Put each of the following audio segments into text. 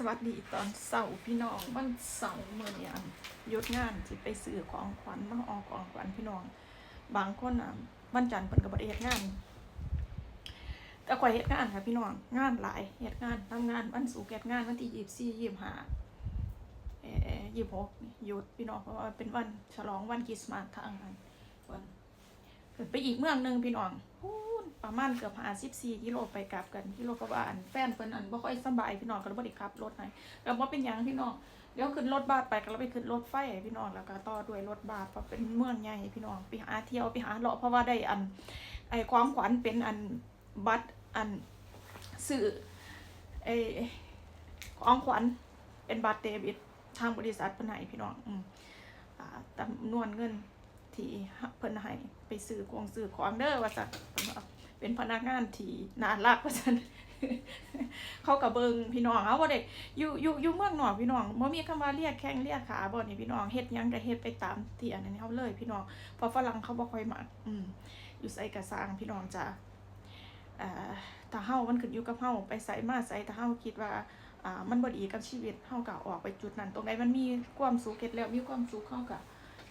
สวัสดีตอนเสาร์พี่น้องวันเสาร์เมื่อนี้อันหยุดงานสิไปซื้อของขวัญมาออกของขวัญพี่น้อง บางคนอะวันจันทร์เพิ่นก็บ่ได้เฮ็ดงานแต่ข่อยเฮ็ดงานค่ะพี่น้องงานหลายเฮ็ดงานทำงานวันศุกร์เฮ็ดงานวันที่24 25เอ่อ26นี่หกยุดพี่น้องเพราะว่าเป็นวันฉลองวันคริสต์มาสทางนั้นวันไปอีกเมืองหนึ่งพี่น้อง ประมาณเกือบ54กิโลไปกลับกันกิโลกว่าอันแฟนเพิ่นอันบ่ค่อยสบายพี่น้องก็เลยบ่ได้ขับรถให้ก็บ่เป็นหยังพี่น้องเดี๋ยวขึ้นรถบัสไปก็เราไปขึ้นรถไฟพี่น้องแล้วก็ต่อด้วยรถบัสเพราะเป็นเมืองใหญ่พี่น้องไปหาเที่ยวไปหาเลาะเพราะว่าได้อันไอ้ความขวัญเป็นอันบัตรอันสื่อไอ้ของขวัญเป็นบัตรเดบิตทางบริษัทเพิ่นให้พี่น้องอืมอ่าจำนวนเงินที่เพิ่นให้ไปซื้อของซื้อของเด้อว่าซั่นเพิ่นว่า เป็นพนักงานที่น่ารักว่าซั่นเขากับเบิงพี่น้องเอาบ่ได้อยู่อยู่อยู่เมืองนอกพี่น้องบ่มีคำว่าเรียกแข้งเรียกขาบ่นี่พี่น้องเฮ็ดหยังก็เฮ็ดไปตามที่อันนั้นเฮาเลย พี่น้องเพราะฝรั่งเขาบ่ค่อยมักอืมอยู่ไสก็สางพี่น้องจ้ะอ่าถ้าเฮามันขึ้นอยู่กับเฮาไปไสมาไสถ้าเฮาคิดว่าอ่ามันบ่ดีกับชีวิตเฮาก็ออกไปจุดนั้น ตรงใดมันมีความสุขเฮ็ดแล้วมีความสุขเฮาก็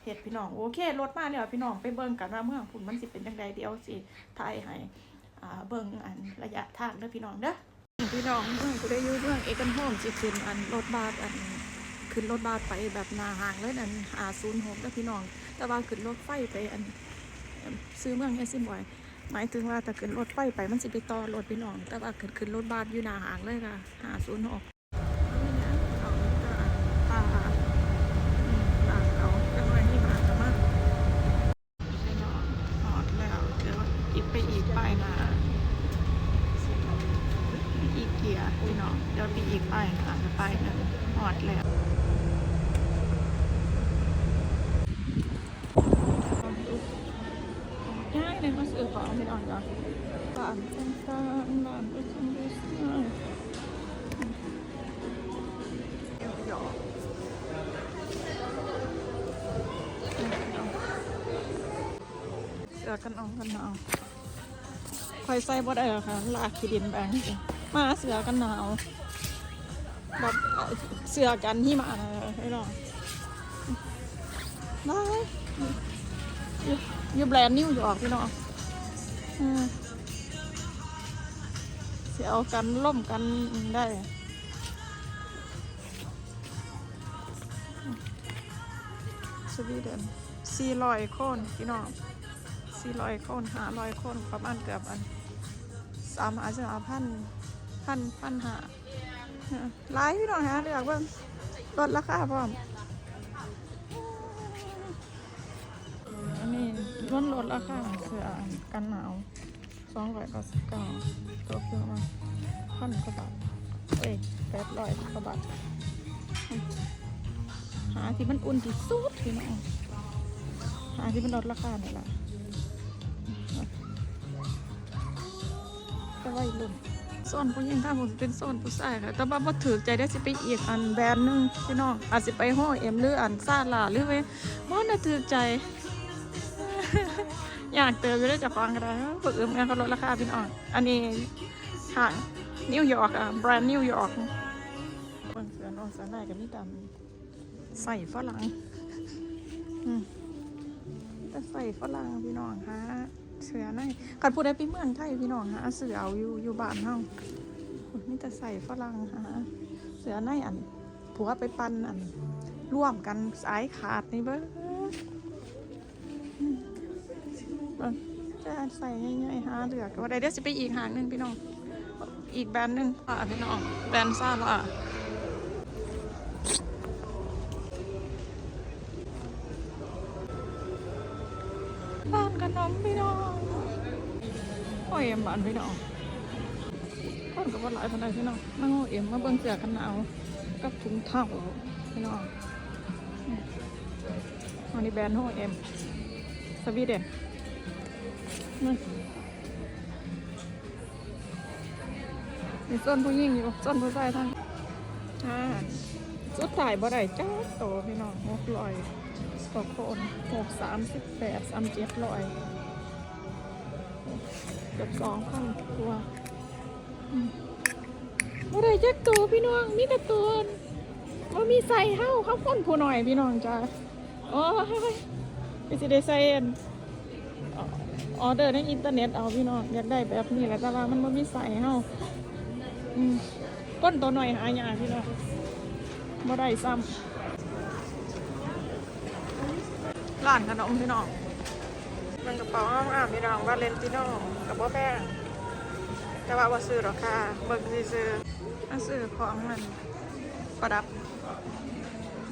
เฮ็ดพี่น้องโอเครถมาแล้วพี่น้องไปเบิ่งกันว่าเมืองพุ่นมันสิเป็นจังไดเดี๋ยวสิถ่ายให้อ่าเบิ่งอันระยะทางเด้อพี่น้องเด้อพี่น้องเมื่อกูได้อยู่เรื่องเอกันโฮมสิขึ้นอันรถบัสอันขึ้นรถบัสไปแบบนาห่างเลยนั่นหาศูนย์หกแล้วพี่น้อง แต่ว่าขึ้นรถไฟไปอันซื้อเมืองแค่สิบอยหมายถึงว่าถ้าขึ้นรถไฟไปมันสิไปต่อรถพี่น้อง แต่ว่าขึ้นขึ้นรถบัสอยู่นาห่างเลยค่ะหาศูนย์หกตาตาเขาจังหวะนี้มาแต่ว่าพี่น้องหอดแล้วเดี๋ยวอีกไปอีกไปายหนา อีเกีย พี่น้องเดี๋ยวปีอีกป้ายค่ะป้ายนึงหอดแล้วง่ายเลยมาซื้อของพี่น้องจ้ะบ้านต่างๆบ้านไปชิมดูสิเดี๋ยวหยอกเสือกันเอากันเอาคอยใส่บ่ได้หรอค่ะลากขี้ดินแบงจริง มาเสือกันหนาวแบบเสือกันที่มานะให้ลองได้อยู่แบรนด์นิวยอร์กพี่น้องเสียเอากันล่มกันได้สวีเดนสี่ร้อยคนพี่น้องสี่ร้อยคนหาร้อยคนประมาณเกือบอันสามอาจจะอาพัน พันพันหาหลายพี่น้องฮะเรียกว่าลดราคาพร้อมอันนี้ลดลดราคาเสื้อกันหนาวสองร้อยเก้าสิบเก้าตัวเพื่อมาพันกว่าบาทเอ้ยแปดร้อยกว่าบาทหาที่มันอุ่นที่สุดพี่น้องหาที่มันลดราคาเนี่ยแหละก็วัยรุ่น โซนผู้หญิงถ้าผมเป็นโซนผู้ชายค่ะ แต่ว่าบ่ถือใจได้สิไปอีกอันแบรนด์หนึงพี่น้องอาจสิไปห้อเอ็มหรืออันซาลาหรือไปบ่น่าถือใจ อยากเติมอยู่ได้จากฟังก็ได้เปิดเอิ่มงานเขาลดราคาพี่น้อง อันนี้ห่างนิวยอร์กอะแบรนด์นิวยอร์กเบิ่งเสือนองเสือในกับนี่ดำใส่ฝรั่งอืมแต่ใส่ฝรั่งพี่น้องฮะ เสือในคันพูดได้ไปเมืองไทยพี่น้องหาเสือเอาอยู่อยู่บ้านเฮาคุณนี่จะใส่ฝรั่งหาเสือในอันผัวไปปันอันร่วมกันสายขาดนี่เบ้อเบิ่งจะใส่ง่ายๆหาเลือกว่าได้เดี๋ยวสิไปอีกหางหนึงพี่น้อง อีกแบรนด์หนึงอะพี่น้องแบรนด์ซาลา เอ็มบ้านพี่น้องคนก็บ่หลายปานใดพี่น้องมาโง่เอ็มมาเบิ่งเสื้อกันหนาวกับถุงเท้าพี่น้องอันนี้แบรนด์โฮเอ็มสวีเดนนี่มีส้นผู้หญิงอยู่ส้นผู้ชายทั้งอ่าสุดท้ายบ่ได้จ้าโตพี่น้องหกร้อยกว่าคนหกสามสิบแปดสามเจ็ดร้อย กือบสองพันตัวอืมบ่ได้จักตัวพี่น้องมีแต่ตัวบ่มีใส่เฮาเขาคนผู้น้อยพี่น้องจ้าโอ้ยไปสิได้ใส่อันออเดอร์ในอินเทอร์เน็ตเอาพี่น้องอยากได้แบบนี้แหละแต่ว่ามันบ่มีใส่เฮาก้นตัวหน่อยหายาพี่น้องบ่ได้ซ้ำร้านขนมพี่น้อง มันกระเป๋างามๆพี่น้องวาเลนติโน่กับบ่แพงแต่ว่าบ่ซื้อหรอกค่ะเบิ่งซื้อๆมาซื้อของมันประดับ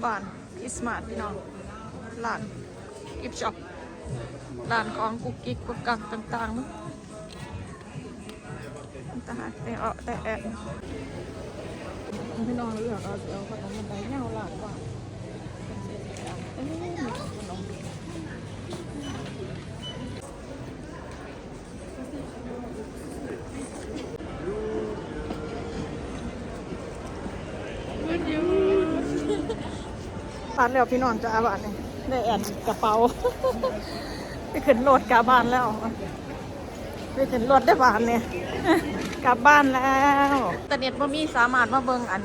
บ้านคริสมาสพี่น้องร้านกิฟช็อปร้านของกุ๊กกิ๊กกุ๊กกักต่างๆเนาะต่หากแต่เอาแต่แอบพี่น้องเลือกเอาเดี๋ยวขนมมันได้เงาหลากกว่า มผ่านแล้วพี่น้องจะอาบานเนี่ยได้แอนกระเป๋าไปขึ้นรถกลับบ้านแล้วไปขึ้นรถได้บ้านเนี่ยกลับบ้านแล้วแต่เน็ตบ่มีสามารถมาเบิ่งอัน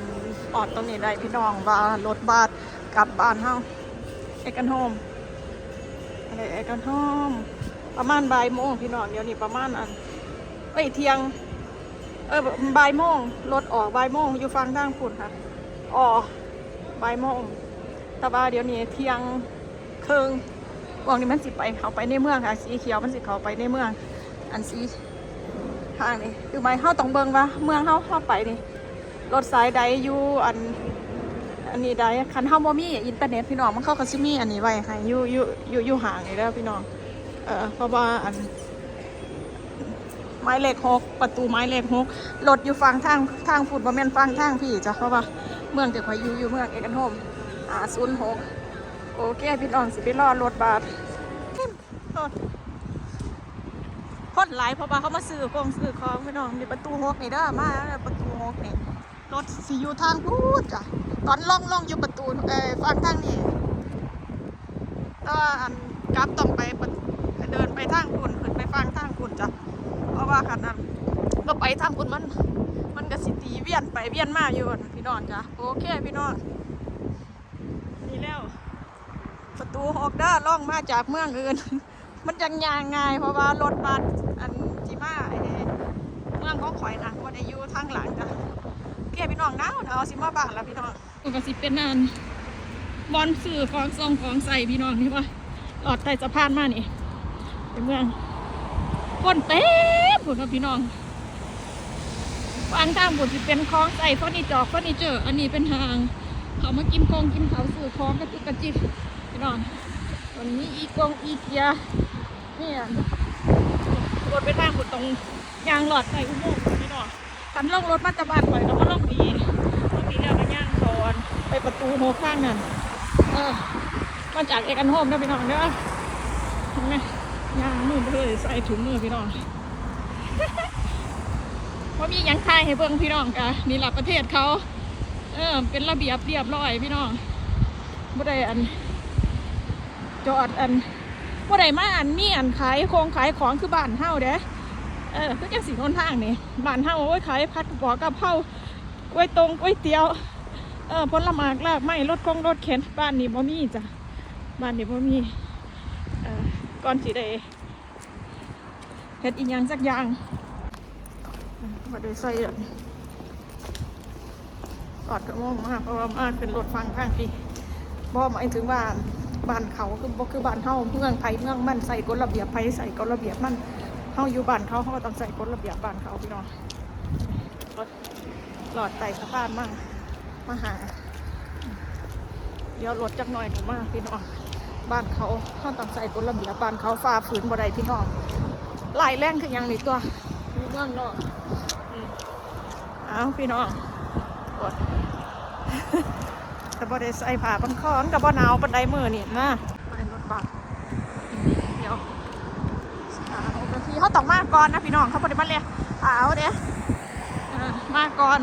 ออดตรงนี้ได้พี่น้องว่ารถบัสกลับบ้านเฮาเอกันโฮมอะไรเอกันโฮมประมาณบ่ายโมงพี่น้องเดี๋ยวนี้ประมาณอันเอ้ยเที่ยง เออบ่ายโมงรถออกบ่ายโมงอยู่ฟังทางพุ่นค่ะออกบ่ายโมง แต่ว่าเดี๋ยวนี้เที่ยงครึ่งวงนี้มันสิไปเขาไปในเมืองค่ะ สีเขียวมันสิเขาไปในเมือง อันสีทางนี่คือไม่เข้าต้องเบิงว่าเมืองเข้าเข้าไปนี่รถสายใดอยู่อันอันนี้ใดคันเข้าบ่มีอินเทอร์เน็ตพี่น้องมันเข้ากับซิมีอันนี้ไว้ให้อยู่อยู่อยู่อยู่ห่างนี่แล้วพี่น้องเออเพราะว่าอันไม้เลขหกประตูไม้เลขหกรถอยู่ฝั่งทางทางฟุตบอลแมนฝั่งทางพี่จ้ะเพราะว่าเมืองแต่ข่อยอยู่อยู่เมืองเอกันโฮม อ่าศูนย์หกโอเคพี่น้องสิไปรอรถบัสคนหลายเพราะว่าเขามาซื้อของซื้อของพี่น้องมีประตูหกนี่เด้อมาแล้วประตูหกนี่รถสิอยู่ทางพูดจ้ะตอนล่องล่องอยู่ประตูเอ่อฝั่งทางนี้แต่ว่าอันกลับต้องไปเดินไปทางคุณขึ้นไปฟังทางคุณจ้ะเพราะว่าขนาดก็ไปทางคุณมัน มันก็สิตีเวียนไปเวียนมาอยู่นพี่น้องจ้ะโอเคพี่น้องนี่แล้ว ประ ตูหกด้าล่องมาจากเมืองอื่น มันจังยางง่ายเพราะว่ารถบัสอันจีมาไอ้เมืองของข่อยนะว่าได้อยู่ทางหลังจ้ะโอเคพี่น้องหนาวหนาวสิมาบ้านแล้วพี่น้องก็สิเป็นนานบอลสื่อของซองของใส่พี่น้องนี่ว่าหลอดใต้สะพานมานี่ไปเมืองคนเต็มผุนพี่น้องวางทางผุนสิเป็นคลองใส่เฟอร์นิจอร์เฟอร์นิเจอร์ อันนี้เป็นทาง เขามากินคงกินเขาสื่อคลองกระจิกกระจิบ พี่น้องวันนี้อีกงอีเกียเนี่ยรถไปทางผุนตรงยางหลอดใส่อุโมงค์พี่น้องขันล่องรถมาตะบานไปแล้วก็ล่องดีล่องดีแล้วก็ย่างโซนไปประตูโฮข้างนั่นเออมาจากเอกันโฮมนะพี่น้องเด้อเห็นไหมย่างมือไปเลยใส่ถุงมือพี่น้องว่ามียังทายให้เบิ่งพี่น้องกะนี่แหละประเทศเขา เออเป็นระเบียบเรียบร้อยพี่น้องบ่ได้อัน จอดอันบ่าไดมาอันมีอันขายโครงขายของคือบ้านเฮาเด้เออคือจังสีนนทางนี่บ้านเฮาโอ้ยขายผัดป๋อกะเพรากล้วยตรงกล้วยเตี๋ยวเออผลไม้ลากไม้รถคงรถเข็นบ้านนี้บ่มีจ้ะบ้านนี้บ่มีเออก่อนสิได้เฮ็ดอีกอย่างสักอย่างมาได้ใส่อันกอดกระโมงมากเพราะว่ามาขึ้นรถฟังข้างพี่บ่หมายถึงว่า บ้านเขาคือบ่คือบ้านเฮาเมืองไผเมืองมันใส่กฎระเบียบไผใส่กฎระเบียบมันเฮาอยู่บ้านเขาเขาก็ต้องใส่กฎระเบียบบ้านเขาพี่น้องรถหลอดไต่สะพานมากมาหา เดี๋ยวรถจักหน่อยหนูมากพี่น้องบ้านเขาเขาต้องใส่กฎระเบียบบ้านเขาฝ่าฝืนบ่ได้พี่น้องไล่แรงคือยังนี่ตัวเมืองนอกอืมเอาพี่น้องกด แต่บ่ได้ใส่ผ้าบันคอมันกับบ่หนาวปานใดมือนี่นะไปรถบัสเดี๋ยวสาวนาทีเขาต้องมาก่อนนะพี่น้องเขาบ่ได้มาเลยเอาเด้มาก่อน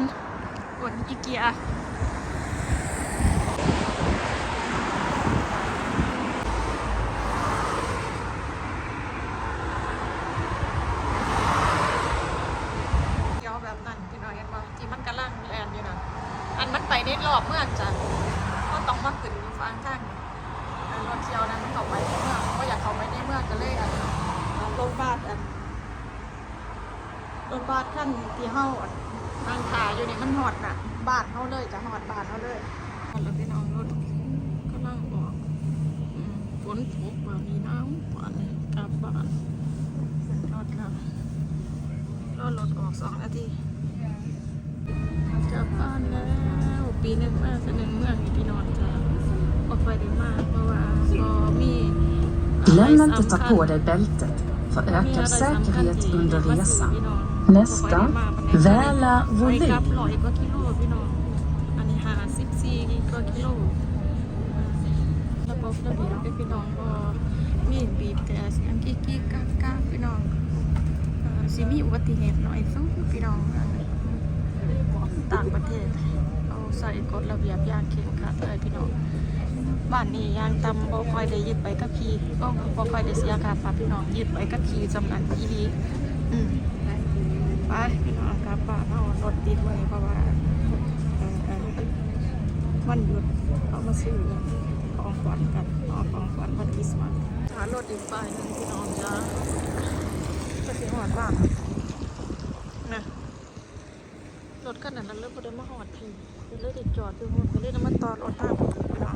กดอีเกียเดี๋ยวแบบนั้นพี่น้อยเห็นบ่ที่มันกำลังแลไปในรอบเมืองจ้ะก็ต้องมาขึ้นอยู่ฟังทางนี่อันรถเที่ยวนั้นมันเข้าไปในเมืองก็อยากเข้าไปในเมืองก็เลยอันอันรถบัสอัน บัสขั้นที่เฮาอันนั่งถ่าอยู่นี่มันหอดน่ะ บานเฮาเลยจะหอดบานเฮาเลยรถพี่น้องรถกำลังออกฝนตกแบบนี้นาวปานนี้กลับบ้านรถแล้วรอรถออกสองนาทีกลับบ้านแล้วปีหนึ่งมาสนึงเมืองพี่นอนจะบ่ค่อยได้มากเพราะว่าบ่มี Glöm inte ta på dig bältet för ökad säkerhet under resan. พี่น้องบ่ค่อยได้ Nästa, väla ไปกับ volym. ร้อยกว่ากิโลพี่น้อง อันนี้หาสิบสี่กว่ากิโลระบบระเบียบพี่น้องก็มีบีบแต่เสียงกิ๊กกิ๊กกักกักพี่น้องเอ่อสิมีอุบัติเหตุหน่อยสู้พี่น้องอันต่างประเทศ เอาใส่กฎระเบียบยางเคร่งครัดเลยพี่น้องบ้านนี้ยางตำบ่ค่อยได้ยึดไปกับขี่ก็บ่ค่อยได้เสียค่าปรับพี่น้องยึดไปกับขี่จำนันอีดีอืม ไปพี่น้องครับบ้านเอารถติดไว้เพราะว่าวันหยุดเขามาซื้อของขวัญกันเอาของขวัญวันคริสต์มาสหารถอีกป้ายหนึงพี่น้องจ้าจะสิหอดบ้านนะรถคันนั้นแล้วเริ่มบ่ได้มาหอดพี่เลยได้จอดอยู่ก็เลยได้มาต่อรถทางพี่น้อง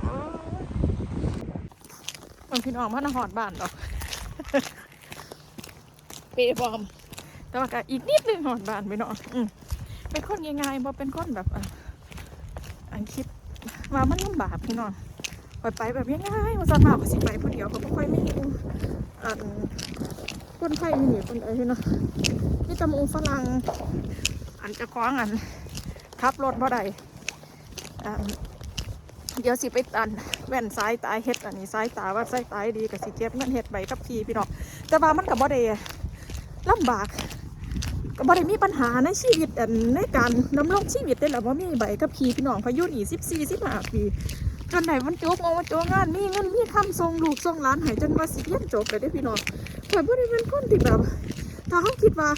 มันพี่น้องมันหอดบ้านดอกเปบอม แต่ว่าก็อีกนิดนึงหอดบ้านไปเนาะอืมเป็นคนง่ายๆบ่เป็นคนแบบอะอันคิดว่ามันลำบากพี่น้องปล่อยไปแบบง่ายๆว่าสันมากก็สิไปคนเดียวก็บ่ค่อยมีอันคนไทยมีหนีคนเอ้ยเนาะมีแตะมูฝรั่งอันเจะคล้าของอันขับรถบ่ได้อ่าเดี๋ยวสิไปตันแว่นสายตาเฮ็ดอันนี้สายตาว่าสายตาดีกับสิเก็บเงินเฮ็ดใบขับขี่พี่น้องแต่ว่ามันก็บ่ได้ลำบากก็ บ่ได้มีปัญหาในชีวิตในการดำรงชีวิตได้หละว่ามีใบกับขี่พี่น้องพายุนี่สิบสี่สิบห้าปีจนไหนมันจบมองว่าจบงานมีเงินมีคำส่งลูกส่งหลานให้จนว่าสิเรียนจบเลยได้พี่น้องแต่บ่ได้เป็นคนที่แบบถ้าเขาคิดว่า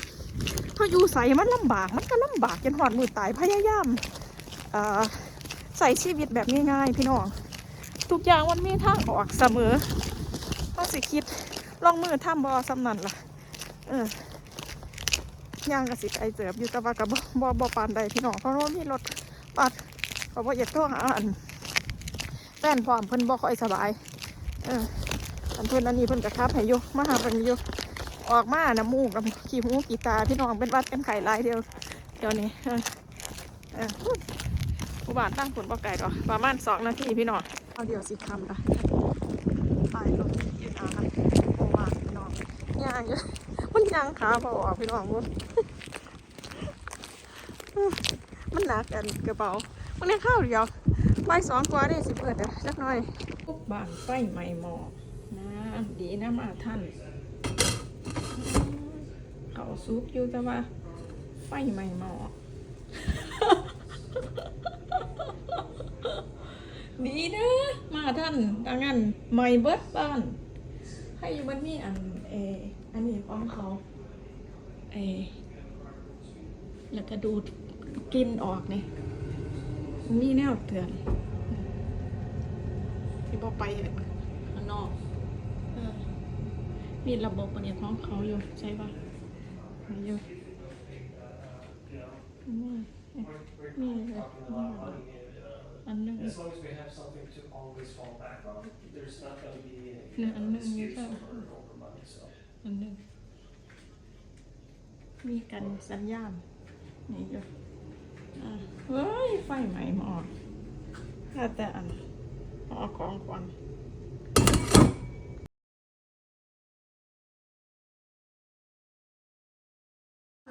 เขาอยู่ใส่มันลำบากมันก็ลำบากจนหอดมือตายพยายามใส่ชีวิตแบบง่ายๆ พี่น้องทุกอย่างมันมีทางออกเสมอเขาสิคิดลองมือทำบอสำนันล่ะเออ ย่างกระสิไอเสือบอยู่แต่ว่ากับบ่บ่ปานใดพี่น้องเพราะว่ามีรถปัดเพราะว่าอยากโทรหาอันแฟนพร้อมเพิ่นบ่ค่อยสบาย เอออันเพิ่นอันนี้เพิ่นกระคับให้อยู่มาหาเพิ่นอยู่ออกมาน้ำมูกกับขี้หูขี้ตาพี่น้องเป็นวัดเป็นไข้หลายเดียวเดี๋ยวนี้เออเออผู้บานตั้งผลบ่ไก่ดอกประมาณสองนาทีพี่น้องเอาเดี๋ยวสิคำละไปรถยืนอาครับโอ้ว่าพี่น้องย่างอยู่มันยังขาบอออกพี่น้องมัน มันหนักอันกระเป๋ามันได้ข้าวเดียวใบสองกว่าได้สิเปิดอะสักหน่อยปุ๊บบานไฟใหม่หมอกนะดีนะมาท่านเขาซุปอยู่แต่ว่า ไฟใหม่หมอกดีนะมาท่านดังนั้นไม่เบิดบ้าน ให้มันมีอันเอออันนี้ของเขาเออแล้วก็ดูด กลินออกเนี่ยมีแนวเตือนที่บอไปข้างนอกเออมีระบบอันนี้ของเขาอยู่ใช่ปะมีอยู่นี่นี่เลยอันหนึง As long as we have something to always fall back on, there's not gonna be No, any no, excuse no. for over money, so. อันหนึงมีกันสัญญาณนี่อยู่อะ เฮ้ย ไฟใหมมาออกถ้าแต่อันเอาของขวัญ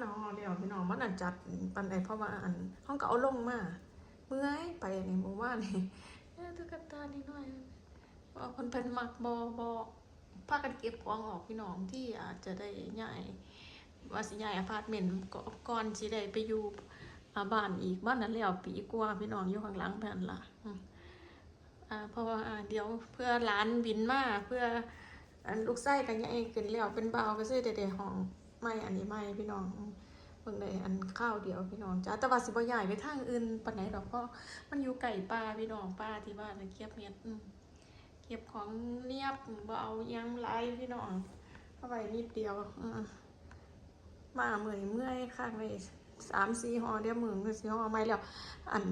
น้องเดี๋ยวพี่น้องมันอันจัดปันใดเพราะว่าอันห้องก็เอาลงมาเมื่อยไปในหมู่บ้านนี่ตุ๊กตานี่หน่อยว่าคนเป็นมักบอบอพากันเก็บของออกพี่น้องที่อาจจะได้ย้ายว่าสิย้ายอพาร์ตเมนต์ก็ก่อนสิได้ไปอยู่ อาบ้านอีกบ้านนั้นแล้วปีกว่าพี่น้องอยู่ข้างหลังแผ่นละอ่าเพราะว่าเดี๋ยวเพื่อร้านวินมาเพื่อลูกไส้กันยังขึ้นแล้วเป็นเบาก็ซื้อเด็ดๆห้องไม่อันนี้ไม่พี่น้องอืมเบิ่งได้อันข้าวเดียวพี่น้องจ้าแต่ว่าสิบ่ย้ายไปทางอื่นปานไหนดอกเพราะมันอยู่ไก่ป่าพี่น้องป่าที่บ้านเก็บเห็ดเก็บของเรียบบ่เอายังหลายพี่น้องเอาไว้นิดเดียวอมาเหมื่อยเมื่อยข้างเลย สามสี่ห่อเดี๋ยวมึงก็สิห่อใหม่แล้ว อัน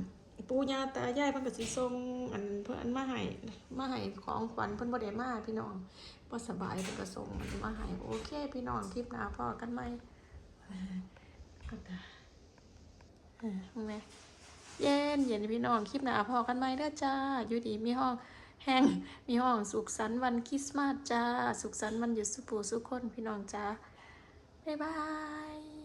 ปู่ย่าตายายเพิ่นก็สิส่งอันเพิ่นมาให้มาให้ของขวัญเพิ่นบ่ได้มาพี่น้องบ่สบายเพิ่นก็ส่งมาให้โอเค พี่น้องคลิปหน้าพอกันใหม่ก็ได้เออเห็นไหมเย็นเย็นพี่น้องคลิปหน้าพอกันไหมเด้อจ้า อยู่ดีมีห้องแห้งมีห้องสุขสันต์วันคริสต์มาสจ้า สุขสันต์วันหยุดสุปูสุขคนพี่น้องจ้าบ๊ายบาย